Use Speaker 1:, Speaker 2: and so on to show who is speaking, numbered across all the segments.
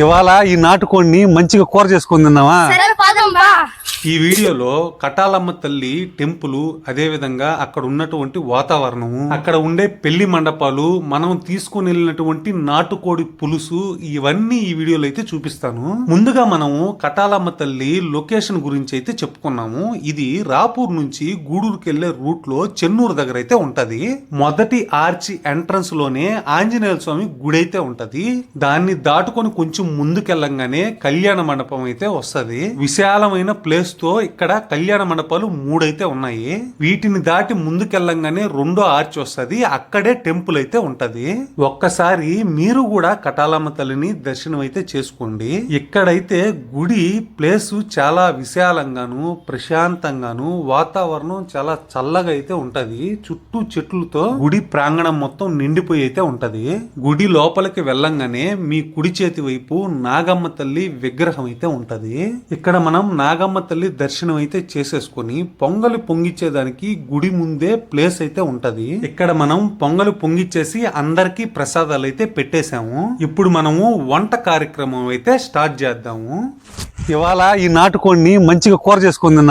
Speaker 1: ఇవాళ ఈ నాటుకోడిని మంచిగా కూర చేసుకుని
Speaker 2: తిన్నావా?
Speaker 1: ఈ వీడియోలో కటాలమ్మ తల్లి టెంపుల్ అదే విధంగా అక్కడ ఉన్నటువంటి వాతావరణం అక్కడ ఉండే పెళ్ళి మండపాలు మనం తీసుకుని వెళ్ళినటువంటి నాటుకోడి పులుసు ఇవన్నీ ఈ వీడియోలో అయితే చూపిస్తాను. ముందుగా మనము కటాలమ్మ తల్లి లొకేషన్ గురించి అయితే చెప్పుకున్నాము. ఇది రాపూర్ నుంచి గూడూరుకి వెళ్ళే రూట్లో చెన్నూరు దగ్గర అయితే ఉంటది. మొదటి ఆర్చి ఎంట్రన్స్లోనే ఆంజనేయ స్వామి గుడి అయితే ఉంటది. దాన్ని దాటుకొని కొంచెం ముందుకెళ్ళంగానే కళ్యాణ మండపం అయితే వస్తది. విశాలమైన ప్లేస్ తో ఇక్కడ కళ్యాణ మండపాలు మూడైతే ఉన్నాయి. వీటిని దాటి ముందుకెళ్ళంగానే రెండో ఆర్చ్ వస్తది. అక్కడే టెంపుల్ అయితే ఉంటది. ఒక్కసారి మీరు కూడా కటాలమ్మ తల్లిని దర్శనం అయితే చేసుకోండి. ఇక్కడైతే గుడి ప్లేస్ చాలా విశాలంగాను ప్రశాంతంగాను వాతావరణం చాలా చల్లగా అయితే ఉంటది. చుట్టూ చెట్లతో గుడి ప్రాంగణం మొత్తం నిండిపోయి అయితే ఉంటది. గుడి లోపలికి వెళ్ళంగానే మీ కుడి చేతి వైపు నాగమ్మ తల్లి విగ్రహం అయితే ఉంటది. ఇక్కడ మనం నాగమ్మ తల్లి దర్శనం అయితే చేసేసుకొని పొంగలి పొంగిచ్చేదానికి గుడి ముందే ప్లేస్ అయితే ఉంటది. ఇక్కడ మనం పొంగలి పొంగిచ్చేసి అందరికి ప్రసాదాలు అయితే పెట్టేశాము. ఇప్పుడు మనము వంట కార్యక్రమం అయితే స్టార్ట్ చేద్దాము. ఇవాళ ఈ నాటుకోడిని మంచిగా కూర చేసుకుని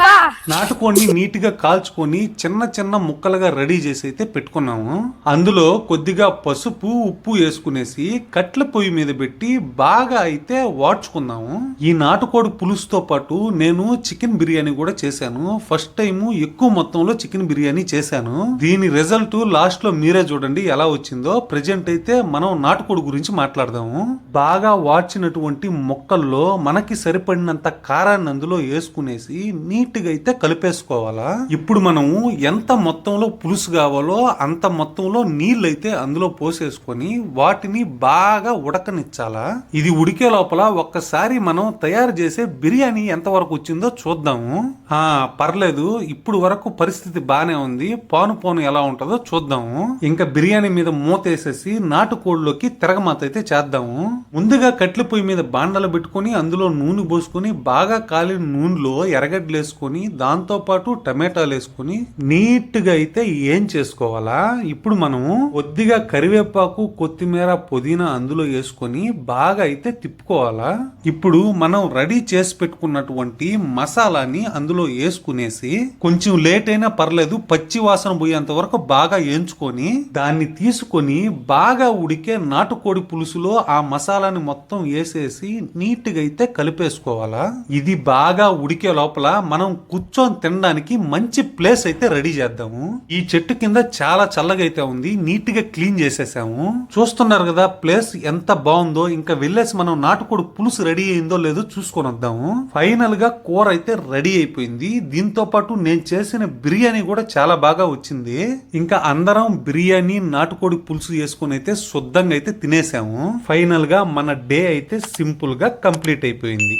Speaker 2: బా.
Speaker 1: నాటుకోడిని నీట్గా కాల్చుకొని చిన్న చిన్న ముక్కలుగా రెడీ చేసి అయితే పెట్టుకున్నాము. అందులో కొద్దిగా పసుపు ఉప్పు వేసుకునేసి కట్ల పొయ్యి మీద పెట్టి బాగా అయితే వాడ్చుకుందాము. ఈ నాటుకోడి పులుసుతో పాటు నేను చికెన్ బిర్యానీ కూడా చేశాను. ఫస్ట్ టైం ఎక్కువ మొత్తంలో చికెన్ బిర్యానీ చేశాను. దీని రిజల్ట్ లాస్ట్లో మీరే చూడండి ఎలా వచ్చిందో. ప్రెజెంట్ అయితే మనం నాటుకోడి గురించి మాట్లాడదాము. బాగా వాడ్చినటువంటి మొక్కల్లో మనకి సరిపడినంత కారాన్ని అందులో వేసుకునేసి నీట్గా అయితే కలిపేసుకోవాలా? ఇప్పుడు మనము ఎంత మొత్తంలో పులుసు కావాలో అంత మొత్తంలో నీళ్ళు అయితే అందులో పోసేసుకొని వాటిని బాగా ఉడకనిచ్చాలా? ఇది ఉడికే లోపల ఒక్కసారి మనం తయారు చేసే బిర్యానీ ఎంత వరకు వచ్చిందో చూద్దాము ఆ పర్లేదు. ఇప్పుడు వరకు పరిస్థితి బాగానే ఉంది. పాను పాను ఎలా ఉంటుందో చూద్దాము ఇంకా బిర్యానీ మీద మూత వేసేసి నాటుకోళ్ళలోకి తిరగమాత అయితే చేద్దాము ముందుగా కట్ల పొయ్యి మీద బాండలు పెట్టుకొని అందులో నూనె పోసుకొని బాగా కాలిన నూనెలో ఎర్రగడ్డలు వేసుకొని దాంతో పాటు టమాటాలు వేసుకొని నీట్గా అయితే ఏం చేసుకోవాలా? ఇప్పుడు మనము కొద్దిగా కరివేపాకు కొత్తిమీర పుదీనా అందులో వేసుకొని బాగా అయితే తిప్పుకోవాలా? ఇప్పుడు మనం రెడీ చేసి పెట్టుకున్నటువంటి మసాలాని అందులో వేసుకునేసి కొంచెం లేట్ అయినా పర్లేదు పచ్చి వాసన పోయేంత వరకు బాగా వేయించుకొని దాన్ని తీసుకొని బాగా ఉడికే నాటుకోడి పులుసులో ఆ మసాలాని మొత్తం వేసేసి నీట్గా అయితే కలిపేసుకోవాలా ఇది బాగా ఉడికే లోపల మనం కూర్చొని తినడానికి మంచి ప్లేస్ అయితే రెడీ చేద్దాము. ఈ చెట్టు కింద చాలా చల్లగా అయితే ఉంది నీట్గా క్లీన్ చేసేసాము. చూస్తున్నారు కదా ప్లేస్ ఎంత బాగుందో ఇంకా వెళ్ళేసి మనం నాటుకోడి పులుసు రెడీ అయిందో లేదో చూసుకొని వద్దాము. ఫైనల్గా కూర అయితే రెడీ అయిపోయింది. దీంతో పాటు నేను చేసిన బిర్యానీ కూడా చాలా బాగా వచ్చింది. ఇంకా అందరం బిర్యానీ నాటుకోడి పులుసు వేసుకొని అయితే శుద్ధంగా అయితే తినేసాము. ఫైనల్గా మన డే అయితే సింపుల్గా కంప్లీట్ అయిపోయింది.